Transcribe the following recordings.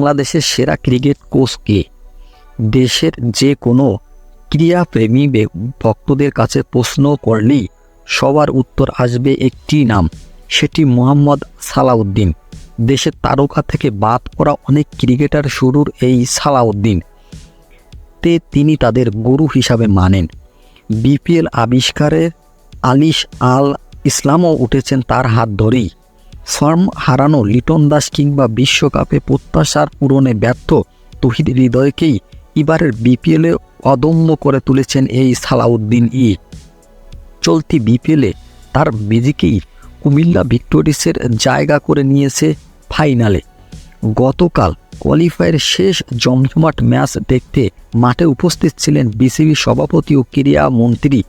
বাংলাদেশের সেরা ক্রিকেট কোচকে দেশের যে কোনো ক্রীড়াপ্রেমী ভক্তদের কাছে প্রশ্ন করলেই সবার উত্তর আসবে একটি নাম, সেটি মোহাম্মদ সালাউদ্দিন। দেশের তারকা থেকে বাদ করা অনেক ক্রিকেটার শুরুর এই সালাউদ্দিন। তে তিনি তাদের গুরু হিসাবে মানেন। বিপিএল আবিষ্কারের আলিশ আল ইসলামও উঠেছেন তার হাত ধরেই। ফর্ম হারানো লিটন দাস কিংবা বিশ্বকাপে প্রত্যাশার পূরণে ব্যর্থ তহিদ হৃদয়কেই এবারের বিপিএলে অদম্য করে তুলেছেন এই সালাউদ্দিন ই। চলতি বিপিএলে তার মেজিকেই কুমিল্লা ভিক্টোরিসের জায়গা করে নিয়েছে ফাইনালে। গতকাল কোয়ালিফায়ার শেষ জমজমাট ম্যাচ দেখতে মাঠে উপস্থিত ছিলেন বিসিবি সভাপতি ও ক্রীড়া মন্ত্রী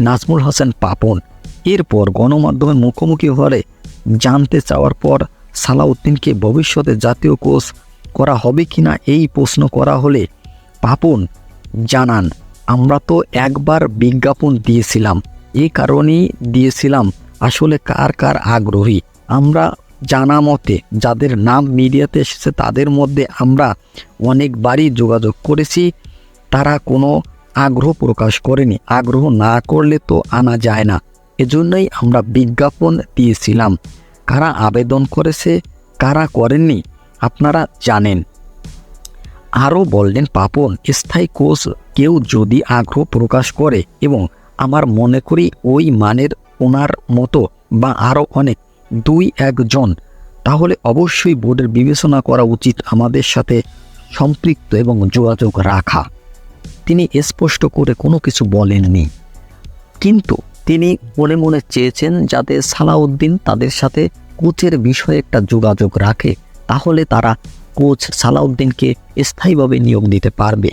নাজমুল হাসান পাপন। এরপর গণমাধ্যমের মুখোমুখি হলে জানতে চাওয়ার পর সালাউদ্দিনকে ভবিষ্যতে জাতীয় কোচ করা হবে কি না এই প্রশ্ন করা হলে পাপন, জানান, আমরা তো একবার বিজ্ঞাপন দিয়েছিলাম। এ কারণেই দিয়েছিলাম। আসলে কার কার আগ্রহী? আমরা জানা মতে, যাদের নাম মিডিয়াতে এসেছে, তাদের মধ্যে আমরা অনেকবারই যোগাযোগ করেছি। তারা কোনো আগ্রহ প্রকাশ করেনি। আগ্রহ না করলে তো আনা যায় না। এজন্যই আমরা বিজ্ঞাপন দিয়েছিলাম। কারা আবেদন করেছে, কারা করেননি, আপনারা জানেন। আরও বললেন, পাপন, স্থায়ী কোচ কেউ যদি আগ্রহ প্রকাশ করে এবং আমার মনে করি ওই মানের ওনার মতো বা আরও অনেক, দুই একজন, তাহলে অবশ্যই বোর্ডের বিবেচনা করা উচিত আমাদের সাথে সম্পৃক্ত এবং যোগাযোগ রাখা। তিনি স্পষ্ট করে কোনো কিছু বলেননি। কিন্তু তিনি মনে মনে চেয়েছেন যাতে সালাউদ্দিন তাদের সাথে কোচের বিষয়ে একটা যোগাযোগ রাখে তাহলে তারা কোচ সালাউদ্দিনকে স্থায়ীভাবে নিয়োগ দিতে পারবে।